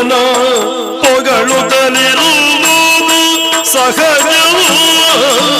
ಲೋಲನ ಹೊಗಳುತ್ತಲಿರುವುದು ಸಹಜವು.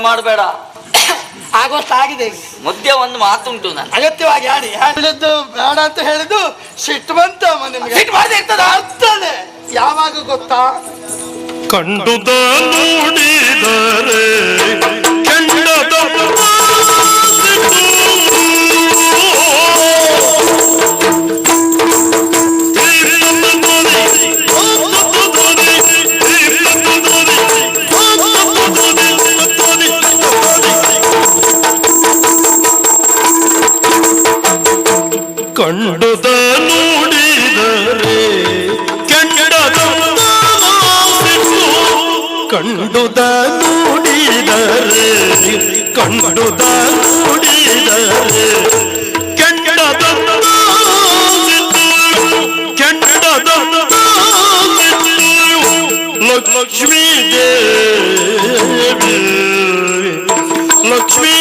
ಮಾಡಬೇಡ. ಆಗೋಷ್ಟಾಗಿದೆ. ಮುದ್ದೆ ಒಂದು ಮಾತುಂಟು ನಾನು ಅಗತ್ಯವಾಗಿ ಆಡಿ. ಹೇಳಿದ್ದು ಬೇಡ ಅಂತ ಹೇಳಿದ್ದು ಸಿಟ್ಟು ಬಂತ ನಿಮಗೆ. ಸಿಟ್ಟು ಮಾಡ್ದೆ ಇರ್ತದ? ಅರ್ಥನೇ. ಯಾವಾಗ ಗೊತ್ತಾ? ಕಂಡು ನೋಡಿದರೆ ಕೆಂಡದ ಕಂಡುದ ನೋಡಿದರೆ ಕೆಂಡದ ನೋಡಿದರೆ ಕಂಡುದ ನೋಡಿದರೆ ಕೆಂಡದ ಕೆಂಡದ ಲಕ್ಷ್ಮೀ ದೇವಿ ಲಕ್ಷ್ಮೀ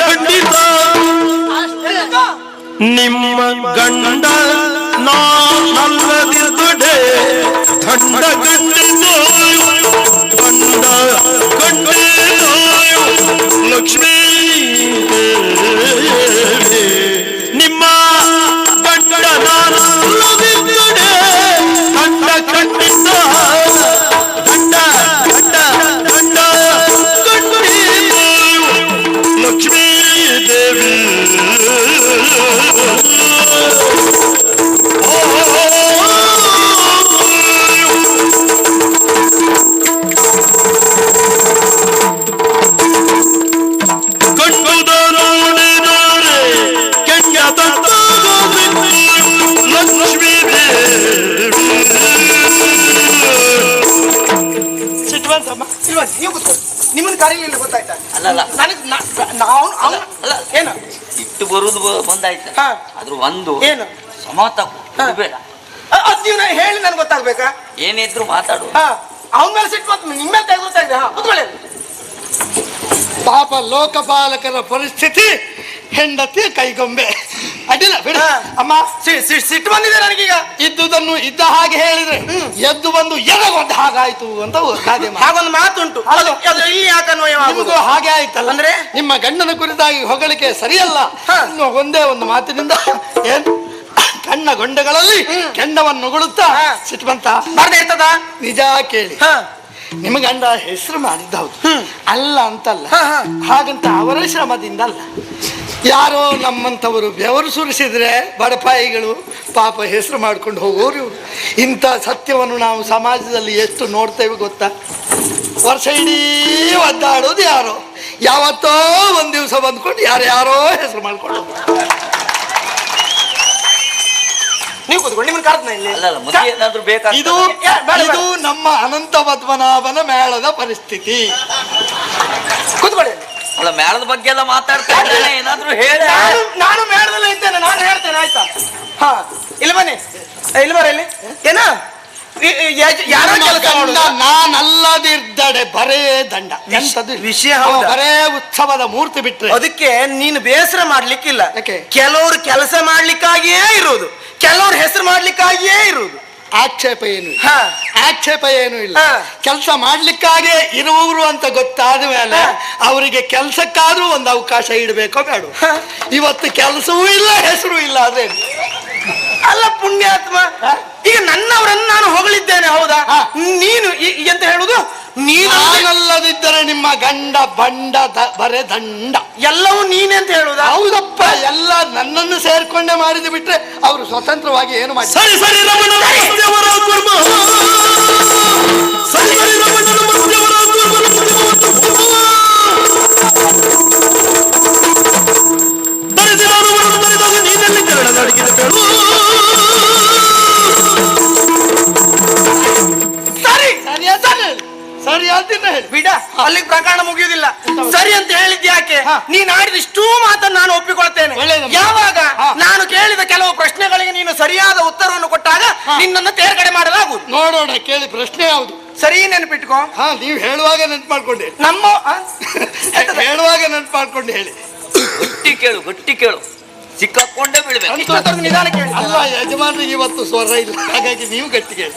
ಖಂಡಿತ. ನಿಮ್ಮ ಗಂಡ ನಾನಲ್ಲದಿರ್ದಡೆ ದಂಡ ಖಂಡಿತ ದಂಡ ಖಂಡಿತ ಲಕ್ಷ್ಮೀ ಕರೀಲಿಲ್ಲ ಗೊತ್ತಾಯ್ತಾ? ಅಲ್ಲಲ್ಲ ನನಗೆ ನಾವು ಅಲ್ಲ, ಅಲ್ಲ. ಏನು? ಇಟ್ಟು ಬರುದು ಬಂದಾಯ್ತು. ಹಾ. ಅದ್ರ ಒಂದು ಏನು? ಸಮತ ಹಾ. ಬೇಡ. ನೀವು ಹೇಳಿ ನನ್ಗೆ ಗೊತ್ತಾಗ್ಬೇಕಾ? ಏನಿದ್ರು ಮಾತಾಡು. ಹಾ. ಅವನ ಮೇಲೆ ಸಿಟ್ಟು ಬಂತು ನಿಮ್ಮ ಮೇಲೆ ತೆಗೆದು ಗೊತ್ತಾಗಿದೆ ಹಾ ಕೂತ್ಕೊಳ್ಳಿ. ಪಾಪ ಲೋಕಪಾಲಕರ ಪರಿಸ್ಥಿತಿ ಹೆಂಡತಿ ಕೈಗೊಂಬೆ. ಅಡ್ಡಿಲ್ಲ ಬಿಡ. ಅಮ್ಮ ಸಿ- ಸಿ- ಸಿಟ್ಟು ಬಂದಿದೆ ನನಗೀಗ. ಇದ್ದುದನ್ನು ಇದ್ದ ಹಾಗೆ ಹೇಳಿದ್ರೆ ಎದ್ದು ಬಂದು ಎಡಗೊಂದು ಹಾಗಾಯ್ತು ಅಂತ ಗಾದೆ ಮಾತು. ಹಾಗೊಂದು ಮಾತುಂಟು. ಅದು ಇಲ್ಲಿ ಯಾಕೆ ನಿಮಗೂ ಹಾಗೆ ಆಯ್ತಲ್ಲ? ಅಂದ್ರೆ? ನಿಮ್ಮ ಗಂಡನ ಕುರಿತಾಗಿ ಹೊಗಳಿಕೆ ಸರಿಯಲ್ಲ. ಹಾ. ಇನ್ನು ಒಂದೇ ಒಂದು ಮಾತಿನಿಂದ ಏನ್? ಕಣ್ಣ ಗೊಂಡೆಗಳಲ್ಲಿ ಕೆಂಡವನ್ನು ಉಗುಳುತ್ತಾ ಹಾ. ಸಿಟ್ಟು ಬಂತ? ಬರ್ದೇ ಇರ್ತದ? ನಿಜ ಕೇಳಿ. ಹಾ. ನಿಮ್ಮ ಗಂಡ ಹೆಸರು ಮಾಡಿದ್ದ ಹೌದು. ಅಲ್ಲ ಅಂತಲ್ಲ. ಹಾ, ಹಾ. ಹಾಗಂತ ಅವರ ಶ್ರಮದಿಂದ ಅಲ್ಲ ಯಾರೋ ನಮ್ಮಂಥವರು ಬೆವರು ಸುರಿಸಿದ್ರೆ ಬಡಪಾಯಿಗಳು ಪಾಪ ಹೆಸರು ಮಾಡ್ಕೊಂಡು ಹೋಗೋರು ಇಂಥ ಸತ್ಯವನ್ನು ನಾವು ಸಮಾಜದಲ್ಲಿ ಎಷ್ಟು ನೋಡ್ತೇವೆ ಗೊತ್ತಾ? ವರ್ಷ ಇಡೀ ಒದ್ದಾಡೋದು ಯಾರೋ. ಯಾವತ್ತೋ ಒಂದು ದಿವಸ ಬಂದ್ಕೊಂಡು ಯಾರು ಯಾರೋ ಹೆಸರು ಮಾಡ್ಕೊಂಡು. ನೀವು ಇದು ನಮ್ಮ ಅನಂತ ಪದ್ಮನಾಭನ ಮೇಳದ ಪರಿಸ್ಥಿತಿ. ಅಲ್ಲ ಮೇಳದ ಬಗ್ಗೆ ಎಲ್ಲ ಮಾತಾಡ್ತಾ ಇದ್ದಾನೆ ಏನಾದ್ರು ಹೇಳ. ನಾನು ನಾನು ಮೇಳದಲ್ಲೇ ಇದ್ದೇನೆ ನಾನು ಹೇಳ್ತೇನೆ ಆಯ್ತಾ? ಹಾ ಇಲ್ಲಿ ಬನ್ನಿ. ಇಲ್ಲಿ ಬರ ಇಲ್ಲಿ. ಏನ? ಈ- ಈ ಯಜ- ಯಾರೋ ನಿಮ್ಮ ಕೆಲಸ ಗಂಡ ಮಾಡುದು? ನಾನಲ್ಲದಿದ್ದಡೆ ಬರೇ ದಂಡ. ಎಂತದು ವಿಷಯ ಹೌದಾ? ಬರೇ ಉತ್ಸವದ ಮೂರ್ತಿ ಬಿಟ್ಟರೆ ಅದಕ್ಕೆ ನೀನು ಬೇಸರ ಮಾಡ್ಲಿಕ್ಕಿಲ್ಲ. ಯಾಕೆ? ಕೆಲವರು ಕೆಲಸ ಮಾಡ್ಲಿಕ್ಕಾಗಿಯೇ ಇರುವುದು. ಕೆಲವರು ಹೆಸರು ಮಾಡ್ಲಿಕ್ಕಾಗಿಯೇ ಇರುವುದು. ಆಕ್ಷೇಪ ಏನು ಇಲ್ಲ. ಆಕ್ಷೇಪ ಏನು ಇಲ್ಲ. ಹಾ. ಕೆಲಸ ಮಾಡ್ಲಿಕ್ಕಾಗೆ ಇರುವವರು ಅಂತ ಗೊತ್ತಾದ ಮೇಲೆ. ಅವರಿಗೆ ಕೆಲಸಕ್ಕಾದ್ರೂ ಒಂದು ಅವಕಾಶ ಇಡಬೇಕೋ ಬೇಡ. ಹಾ. ಇವತ್ತು ಕೆಲಸವೂ ಇಲ್ಲ ಹೆಸರು ಇಲ್ಲ ಅದೇ. ಅಲ್ಲ ಪುಣ್ಯಾತ್ಮ ಈಗ ನನ್ನವರನ್ನು ನಾನು ಹೊಗಳಿದ್ದೇನೆ ಹೌದಾ? ಹಾ. ನೀನು ಈ- ಈ ಎಂತ ಹೇಳುದು? ನೀನು ನಾನಲ್ಲದಿದ್ದರೆ ನಿಮ್ಮ ಗಂಡ ಬಂಡ ಬರೆ ಬರೇ ದಂಡ. ಎಲ್ಲವೂ ನೀನೆ ಅಂತ ಹೇಳುದಾ? ಹೌದಪ್ಪ ಎಲ್ಲ ನನ್ನನ್ನು ಸೇರ್ಕೊಂಡೇ ಮಾಡಿದ ಬಿಟ್ರೆ ಅವರು ಸ್ವತಂತ್ರವಾಗಿ ಏನು ಮಾಡಿ ಸರಿ ಸರಿ ರಮಣ ಸರಿ ಅಂತಿನ ಹೇಳಿ. ಬಿಡ ಅಲ್ಲಿ ಪ್ರಕರಣ ಮುಗಿಯುವುದಿಲ್ಲ ಸರಿ ಅಂತ ಹೇಳಿದ್ ಯಾಕೆ? ಹಾ. ನೀನ್ ಆಡಿದ ಇಷ್ಟೂ ಮಾತನ್ನು ನಾನು ಒಪ್ಪಿಕೊಳ್ತೇನೆ. ಯಾವಾಗ ಹಾ. ನಾನು ಕೇಳಿದ ಕೆಲವು ಪ್ರಶ್ನೆಗಳಿಗೆ ನೀನು ಸರಿಯಾದ ಉತ್ತರವನ್ನು ಕೊಟ್ಟಾಗ ನಿನ್ನನ್ನು ತೇರ್ಗಡೆ ಮಾಡಲಾಗುವುದು. ನೋಡೋಣ ಕೇಳಿ ಪ್ರಶ್ನೆ ಯಾವುದು? ಸರಿ ನೆನಪಿಟ್ಕೋ. ಹಾ ನೀವು ಹೇಳುವಾಗ ನೆನ್ಪು ಮಾಡ್ಕೊಂಡು ನಮ್ಮ? ಹೇಳುವಾಗ ನೆನ್ಪು ಮಾಡ್ಕೊಂಡು ಹೇಳಿ. ಗಟ್ಟಿ ಕೇಳು ಗಟ್ಟಿ ಕೇಳು. ಸಿಕ್ಕಾಕೊಂಡೇ ಬೀಳ್ಬೇಕು. ನಿಧಾನ ಕೇಳಿ ಅಲ್ಲ ಯಜಮಾನ್ರಿಗೆ ಇವತ್ತು ಸ್ವರ ಇಲ್ಲ. ಹಾಗಾಗಿ ನೀವು ಗಟ್ಟಿಗೆ ಹೇಳಿ